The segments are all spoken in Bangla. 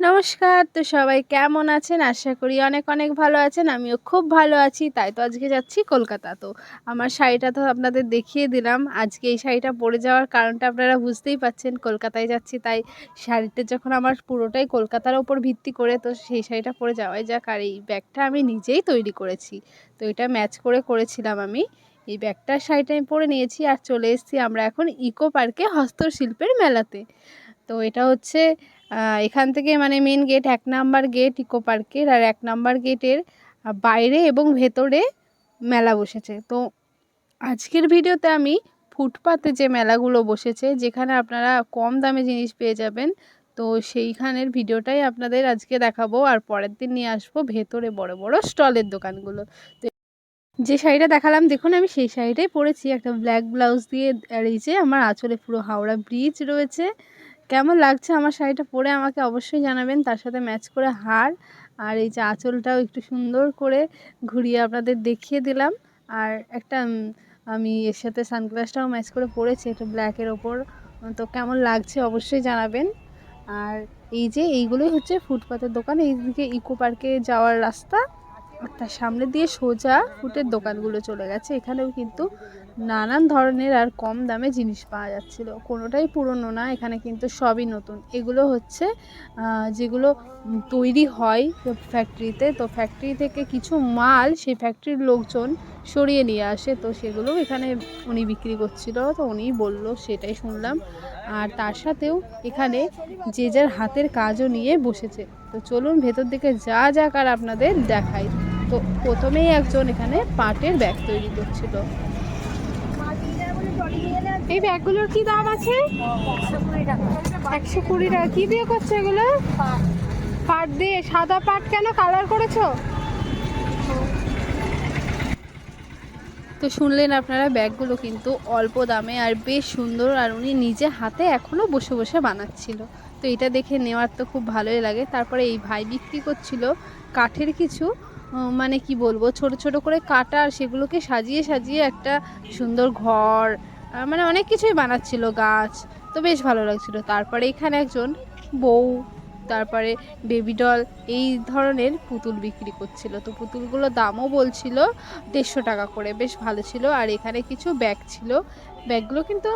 নমস্কার, তো সবাই কেমন আছেন? আশা করি অনেক অনেক ভালো আছেন। আমিও খুব ভালো আছি, তাই তো আজকে যাচ্ছি কলকাতা। তো আমার শাড়িটা তো আপনাদের দেখিয়ে দিলাম। আজকে এই শাড়িটা পরে যাওয়ার কারণটা আপনারা বুঝতেই পাচ্ছেন, কলকাতায় যাচ্ছি। তাই শাড়িটা যখন আমার পুরোটাই কলকাতার ওপর ভিত্তি করে, তো সেই শাড়িটা পরে যাওয়াই যাক। আর এই ব্যাগটা আমি নিজেই তৈরি করেছি। তো এটা ম্যাচ করে করেছিলাম আমি। এই ব্যাগটার শাড়িটা আমি পরে নিয়েছি আর চলে এসেছি আমরা এখন ইকো পার্কে হস্তশিল্পের মেলাতে। তো এটা হচ্ছে এখান থেকে মানে মেন গেট এক নাম্বার গেট ইকো পার্কের আর এক নাম্বার গেটের বাইরে এবং ভেতরে মেলা বসেছে। তো আজকের ভিডিওতে আমি ফুটপাতে যে মেলাগুলো বসেছে, যেখানে আপনারা কম দামে জিনিস পেয়ে যাবেন, তো সেইখানের ভিডিওটাই আপনাদের আজকে দেখাবো আর পরের দিন নিয়ে আসব ভেতরে বড় বড় স্টলের দোকানগুলো। তো যে শাড়িটা দেখালাম, দেখুন আমি সেই শাড়িটাই পরেছি, একটা ব্ল্যাক ব্লাউজ দিয়ে যে আমার আঁচলে পুরো হাওড়া ব্রিজ রয়েছে। কেমন লাগছে আমার শাড়িটা পরে আমাকে অবশ্যই জানাবেন, তার সাথে ম্যাচ করে হার আর এই যে আঁচলটাও একটু সুন্দর করে ঘুরিয়ে আপনাদের দেখিয়ে দিলাম। আর একটা আমি এর সাথে সানগ্লাসটাও ম্যাচ করে পরেছি, এটা ব্ল্যাকের ওপর। তো কেমন লাগছে অবশ্যই জানাবেন। আর এই যে এইগুলোই হচ্ছে ফুটপাতের দোকান এইদিকে ইকো পার্কে যাওয়ার রাস্তা। তার সামনে দিয়ে সোজা ফুটের দোকানগুলো চলে গেছে, এখানেও কিন্তু নানান ধরনের আর কম দামে জিনিস পাওয়া যাচ্ছিল। কোনোটাই পুরনো না, এখানে কিন্তু সবই নতুন। এগুলো হচ্ছে যেগুলো তৈরি হয় ফ্যাক্টরিতে তো ফ্যাক্টরি থেকে কিছু মাল সেই ফ্যাক্টরির লোকজন সরিয়ে নিয়ে আসে, তো সেগুলো এখানে উনি বিক্রি করছিল, তো উনিই বলল, সেটাই শুনলাম। আর তার সাথেও এখানে যে যার হাতের কাজও নিয়ে বসেছে। তো চলুন ভেতর দিকে যা যাক আর আপনাদের দেখাই। তো প্রথমেই একজন এখানে পাটের ব্যাগ তৈরি করছিল। এই ব্যাগগুলোর কি দাম আছে? একশো কুড়ি টাকা। কি দিয়ে করছ এগুলো? পাট দিয়ে। সাদা পাট কেন কালার করেছ? তো শুনলেন আপনারা, ব্যাগগুলো কিন্তু অল্প দামে আর বেশ সুন্দর আর উনি নিজে হাতে এখনও বসে বসে বানাচ্ছিল। তো এটা দেখে নেওয়ার তো খুব ভালোই লাগে। তারপরে এই ভাই বিক্রি করছিল কাঠের কিছু মানে কি বলব, ছোট ছোট করে কাটা আর সেগুলোকে সাজিয়ে সাজিয়ে একটা সুন্দর ঘর মানে অনেক কিছুই বানাচ্ছিল, গাছ। তো বেশ ভালো লাগছিল। তারপরে এখানে একজন বউ, তারপরে বেবি ডল এই ধরনের পুতুল বিক্রি করছিল। তো পুতুলগুলো দামও বলছিল দেড়শো টাকা করে। বেশ ভালো ছিল। আর এখানে কিছু ব্যাগ ছিল। ব্যাগগুলো কিন্তু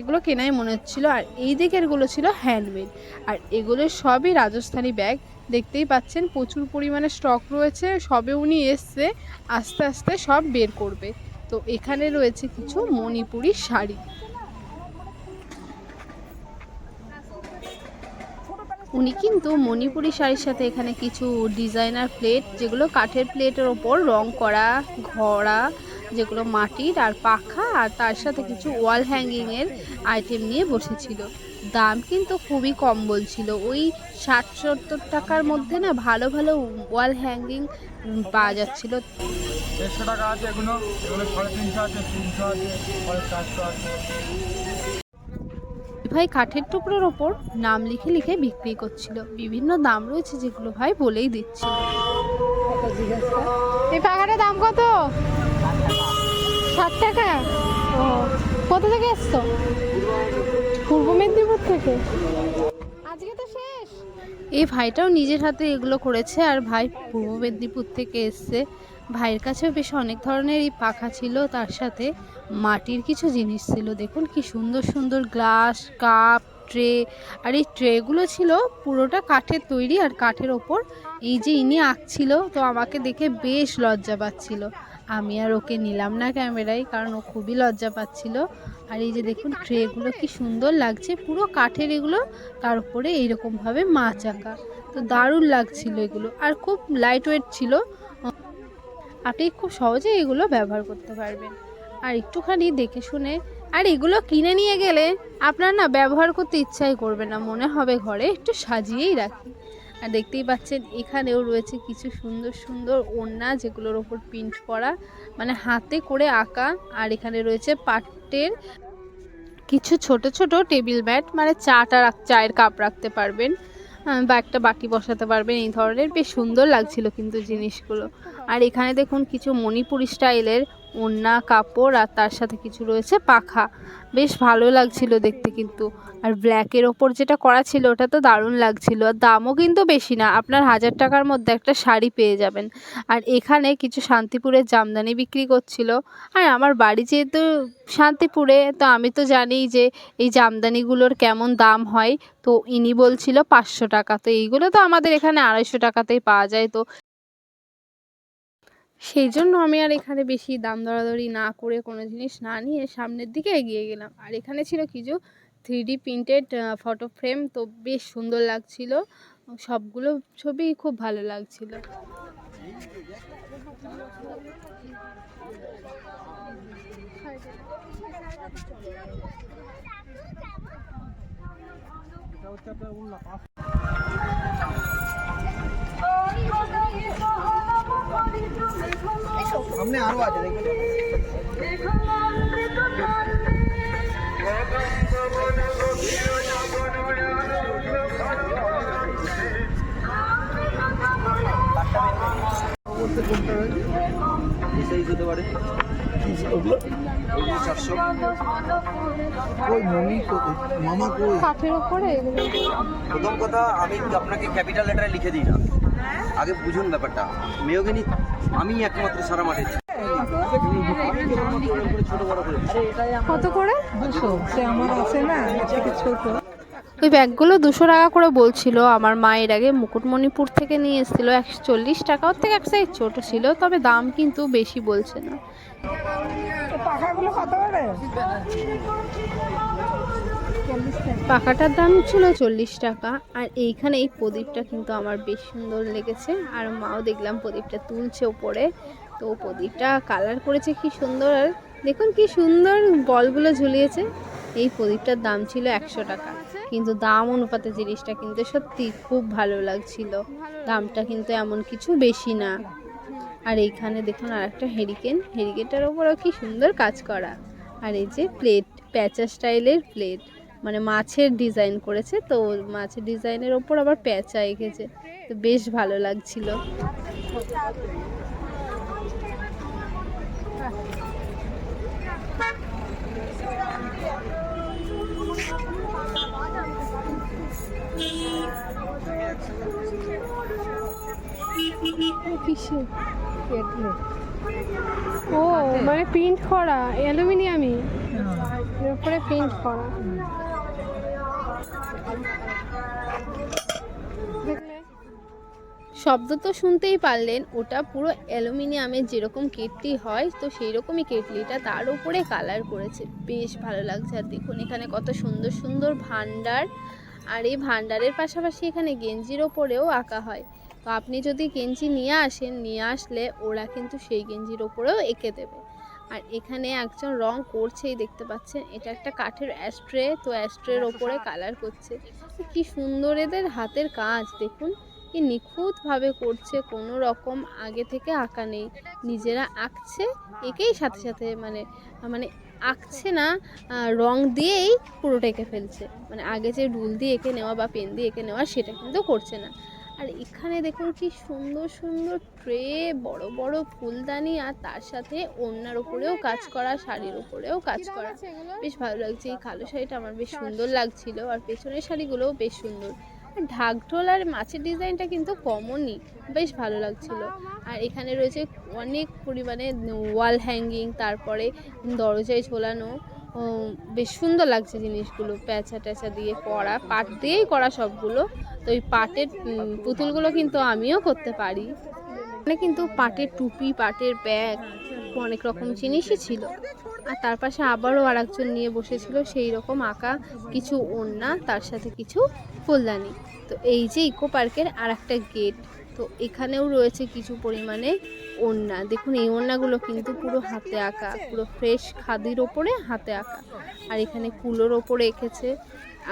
এগুলো কেনাই মনে হচ্ছিল। আর এই দিকেরগুলো ছিল হ্যান্ডমেড আর এগুলো সবই রাজস্থানি ব্যাগ দেখতেই পাচ্ছেন, প্রচুর পরিমাণে স্টক রয়েছে। সবে উনি এসছে, আস্তে আস্তে সব বের করবে। তো এখানে রয়েছে কিছু মণিপুরি শাড়ি। উনি কিন্তু মণিপুরি শাড়ির সাথে এখানে কিছু ডিজাইনার প্লেট, যেগুলো কাঠের প্লেটের ওপর রং করা, ঘোড়া, যেগুলো মাটির আর পাখা, আর তার সাথে কিছু ওয়াল হ্যাঙ্গিংয়ের আইটেম নিয়ে বসেছিল। দাম কিন্তু খুবই কম বলছিল। ওই ষাট সত্তর টাকার মধ্যে না ভালো ভালো ওয়াল হ্যাঙ্গিং পাওয়া যাচ্ছিল। দেড়শো টাকা আছে এগুলো এগুলো সাড়ে তিনশো আছে তিনশো আছে পরে চারশো আছে। ভাই কাঠের টুকরোর ওপর নাম লিখে লিখে বিক্রি করছিল। বিভিন্ন দাম রয়েছে যেগুলো ভাই বলেই দিচ্ছিল এই পাখাটার দাম কত? ষাট টাকা? ও কোথা থেকে এসছো? পূর্ব মেদিনীপুর থেকে। আজকে তো শেষ। এই ভাইটাও নিজের হাতে এগুলো করেছে আর ভাই পূর্ব মেদিনীপুর থেকে এসছে। ভাইয়ের কাছেও বেশ অনেক ধরনের এই পাখা ছিল, তার সাথে মাটির কিছু জিনিস ছিল। দেখুন কি সুন্দর সুন্দর গ্লাস, কাপ, ট্রে, আর এই ট্রেগুলো ছিল পুরোটা কাঠের তৈরি আর কাঠের ওপর। এই যে ইনি আঁকছিল, তো আমাকে দেখে বেশ লজ্জা পাচ্ছিল। আমি আর ওকে নিলাম না ক্যামেরায়, কারণ ও খুবই লজ্জা পাচ্ছিল। আর এই যে দেখুন ট্রেগুলো কি সুন্দর লাগছে, পুরো কাঠের এগুলো তার উপরে এইরকমভাবে মাছ আঁকা। তো দারুণ লাগছিল এগুলো, আর খুব লাইট ওয়েট ছিল। আপনি খুব সহজে এগুলো ব্যবহার করতে পারবেন। আর একটুখানি দেখে শুনে, আর এগুলো কিনে নিয়ে গেলে আপনার না ব্যবহার করতে ইচ্ছাই করবে না, মনে হবে ঘরে একটু সাজিয়েই রাখি। আর দেখতেই পাচ্ছেন, এখানেও রয়েছে কিছু সুন্দর সুন্দর ওড়না যেগুলোর ওপর প্রিন্ট করা মানে হাতে করে আঁকা, আর এখানে রয়েছে পাটের কিছু ছোট ছোট টেবিল ম্যাট মানে চাটা চায়ের কাপ রাখতে পারবেন বা একটা বাটি বসাতে পারবেন এই ধরনের। বেশ সুন্দর লাগছিল কিন্তু জিনিসগুলো। আর এখানে দেখুন কিছু মণিপুরি স্টাইলের ওড়না, কাপড় আর তার সাথে কিছু রয়েছে পাখা। বেশ ভালো লাগছিল দেখতে কিন্তু। আর ব্ল্যাকের ওপর যেটা করা ছিল ওটা তো দারুণ লাগছিল। আর দামও কিন্তু বেশি না, আপনার হাজার টাকার মধ্যে একটা শাড়ি পেয়ে যাবেন। আর এখানে কিছু শান্তিপুরের জামদানি বিক্রি করছিল। আর আমার বাড়ি যেহেতু শান্তিপুরে, তো আমি তো জানি যে এই জামদানিগুলোর কেমন দাম হয়। তো ইনি বলছিল পাঁচশো টাকা। তো এইগুলো তো আমাদের এখানে আড়াইশো টাকাতেই পাওয়া যায়। তো সেই জন্য আমি আর এখানে বেশি দাম দরাদরি না করে কোনো জিনিস না নিয়ে সামনের দিকে এগিয়ে গেলাম। আর এখানে ছিল কিছু three D printed photo frame তো বেশ সুন্দর লাগছিল। সবগুলো ছবি খুব ভালো লাগছিল। সামনে আরও আছে কাঠের ওপরে? প্রথম কথা আমি আপনাকে ক্যাপিটাল লেটারে লিখে দিই না। আগে বুঝুন ব্যাপারটা। মেয়োগিনি আমি একমাত্র সারা মাঠে ছোট বড় করে কত করে? দুশো। সে আমার আছে না ছোট? ওই ব্যাগগুলো দুশো টাকা করে বলছিল। আমার মায়ের আগে মুকুটমণিপুর থেকে নিয়ে এসেছিল। একশো চল্লিশ টাকা। ওর থেকে এক সাইজ ছোটো ছিল তবে দাম কিন্তু বেশি বলছে না। পাখাগুলো কত করে? পাখাটার দাম ছিল চল্লিশ টাকা। আর এইখানে এই প্রদীপটা কিন্তু আমার বেশ সুন্দর লেগেছে। আর মাও দেখলাম প্রদীপটা তুলছে ওপরে। তো প্রদীপটা কালার করেছে কি সুন্দর। আর দেখুন কি সুন্দর বলগুলো ঝুলিয়েছে। এই প্রদীপটার দাম ছিল একশো টাকা। কিন্তু দাম অনুপাতে জিনিসটা কিন্তু সত্যি খুব ভালো লাগছিল। দামটা কিন্তু এমন কিছু বেশি না। আর এইখানে দেখুন আর একটা হেরিকেন হেরিকেনটার ওপরও কি সুন্দর কাজ করা। আর এই যে প্লেট প্যাচা স্টাইলের প্লেট মানে মাছের ডিজাইন করেছে তো মাছের ডিজাইনের ওপর আবার প্যাঁচা এঁকেছে। তো বেশ ভালো লাগছিল। ও মানে প্রিন্ট করা অ্যালুমিনিয়ামই? এর উপরে প্রিন্ট করা। শব্দ তো শুনতেই পারলেন ওটা পুরো অ্যালুমিনিয়ামের যেরকম কেটলি হয় তো সেই রকমই কেটলিটা তার উপরে কালার করেছে। বেশ ভালো লাগছে আর দেখুন এখানে কত সুন্দর সুন্দর ভান্ডার। আর এই ভান্ডারের পাশাপাশি এখানে গেঞ্জির ওপরেও আঁকা হয়। তো আপনি যদি গেঞ্জি নিয়ে আসেন নিয়ে আসলে ওরা কিন্তু সেই গেঞ্জির ওপরেও এঁকে দেবে। আর এখানে একজন রং করছেই দেখতে পাচ্ছেন এটা একটা কাঠের অ্যাস্ট্রে তো অ্যাস্ট্রের ওপরে কালার করছে। কি সুন্দর এদের হাতের কাজ দেখুন। কি নিখুঁতভাবে করছে কোনো রকম আগে থেকে আঁকা নেই। নিজেরা আঁকছে একেই সাথে সাথে মানে মানে আঁকছে না রং দিয়েই পুরোটা এঁকে ফেলছে। মানে আগে যে রুল দিয়ে এঁকে নেওয়া বা পেন দিয়ে এঁকে নেওয়া সেটা কিন্তু করছে না। আর এখানে দেখুন কি সুন্দর সুন্দর ট্রে বড় বড় ফুলদানি আর তার সাথে ওড়নার উপরেও কাজ করা শাড়ির উপরেও কাজ করা। বেশ ভালো লাগছে এই কালো শাড়িটা আমার বেশ সুন্দর লাগছিল আর পেছনের শাড়িগুলোও বেশ সুন্দর। ঢাকঢোল আর মাছের ডিজাইনটা কিন্তু কমনই বেশ ভালো লাগছিল। আর এখানে রয়েছে অনেক পরিমাণে ওয়াল হ্যাঙ্গিং তারপরে দরজায় ঝোলানো। বেশ সুন্দর লাগছে জিনিসগুলো, প্যাঁচা ট্যাঁচা দিয়ে করা, পাট দিয়েই করা সবগুলো। তো ওই পাটের পুতুলগুলো কিন্তু আমিও করতে পারি। মানে কিন্তু পাটের টুপি, পাটের ব্যাগ অনেক রকম জিনিসই ছিল। আর তার পাশে আবারও আর একজন নিয়ে বসেছিল, সেই রকম আঁকা কিছু ওড়না, তার সাথে কিছু ফুলদানি। তো এই যে ইকো পার্কের আর একটা গেট, তো এখানেও রয়েছে কিছু পরিমাণে ওড়না। দেখুন, এই ওড়নাগুলো কিন্তু পুরো হাতে আঁকা, পুরো ফ্রেশ খাদির ওপরে হাতে আঁকা। আর এখানে কুলোর ওপরে এঁকেছে।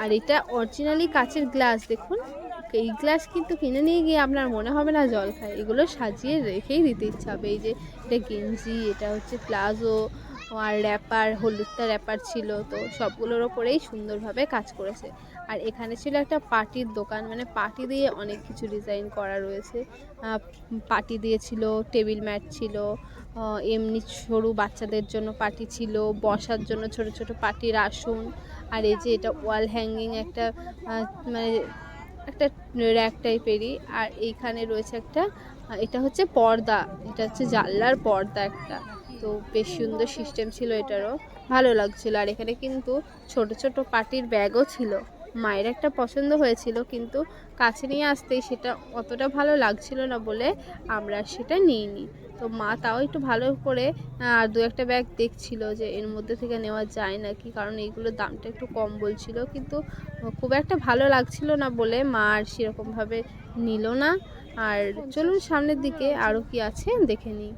আর এটা অরিজিনালি কাচের গ্লাস, দেখুন। এই গ্লাস কিন্তু কিনে নিয়ে গিয়ে আপনার মনে হবে না জল খায়। এগুলো সাজিয়ে রেখেই দিতে ইচ্ছা হবে। এই যে এটা গেঞ্জি, এটা হচ্ছে প্লাজো আর র্যাপার হলুদটা র্যাপার ছিল, তো সবগুলোর ওপরেই সুন্দরভাবে কাজ করেছে। আর এখানে ছিল একটা পার্টির দোকান মানে পার্টি দিয়ে অনেক কিছু ডিজাইন করা রয়েছে। পার্টি দিয়েছিল টেবিল ম্যাট ছিল এমনি সরু বাচ্চাদের জন্য পার্টি ছিল, বসার জন্য ছোট ছোট পার্টির আসন। আর এই যে এটা ওয়াল হ্যাঙ্গিং একটা মানে একটা র্যাক টাইপেরই আর এইখানে রয়েছে একটা, এটা হচ্ছে পর্দা, এটা হচ্ছে জানলার পর্দা একটা। তো বেশ সুন্দর সিস্টেম ছিল এটারও। ভালো লাগছিল। আর এখানে কিন্তু ছোট ছোট পার্টির ব্যাগও ছিল। মায়ের একটা পছন্দ হয়েছিল, কিন্তু কাছে নিয়ে আসতেই সেটা অতটা ভালো লাগছিল না বলে আমরা সেটা নিইনি। তো মা তাও একটু ভালো করে আর দু একটা ব্যাগ দেখছিল যে এর মধ্যে থেকে নেওয়া যায় নাকি, কারণ এইগুলোর দামটা একটু কম বলছিল, কিন্তু খুব একটা ভালো লাগছিল না বলে মা আর সেরকমভাবে নিল না। আর চলুন সামনের দিকে আরও কি আছে দেখে নিই।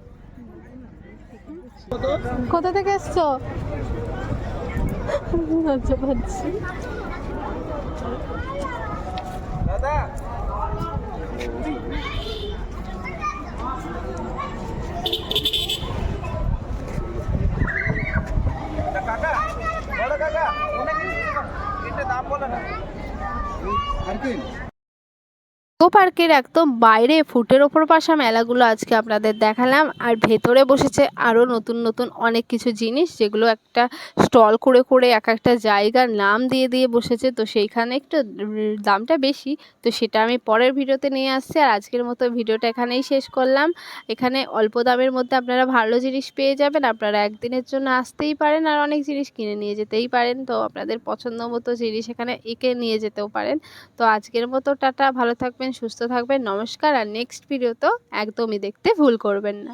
কোথা থেকে এসছো? লজ্জা পাচ্ছি কাকা বড় কাকা অনেক এটা দাম বলে না আর কি ইকো পার্কের একদম বাইরে ফুটের ওপর পাশা মেলাগুলো আজকে আপনাদের দেখালাম। আর ভেতরে বসেছে আরও নতুন নতুন অনেক কিছু জিনিস, যেগুলো একটা স্টল করে করে এক একটা জায়গার নাম দিয়ে দিয়ে বসেছে। তো সেইখানে একটু দামটা বেশি, তো সেটা আমি পরের ভিডিওতে নিয়ে আসছি। আর আজকের মতো ভিডিওটা এখানেই শেষ করলাম। এখানে অল্প দামের মধ্যে আপনারা ভালো জিনিস পেয়ে যাবেন। আপনারা একদিনের জন্য আসতেই পারেন আর অনেক জিনিস কিনে নিয়ে যেতেই পারেন। তো আপনাদের পছন্দ মতো জিনিস এখানে এঁকে নিয়ে যেতেও পারেন। তো আজকের মতো টাটা, ভালো থাকবেন সুস্থ থাকবেন নমস্কার আর নেক্সট ভিডিও তো একদমই দেখতে ভুল করবেন না।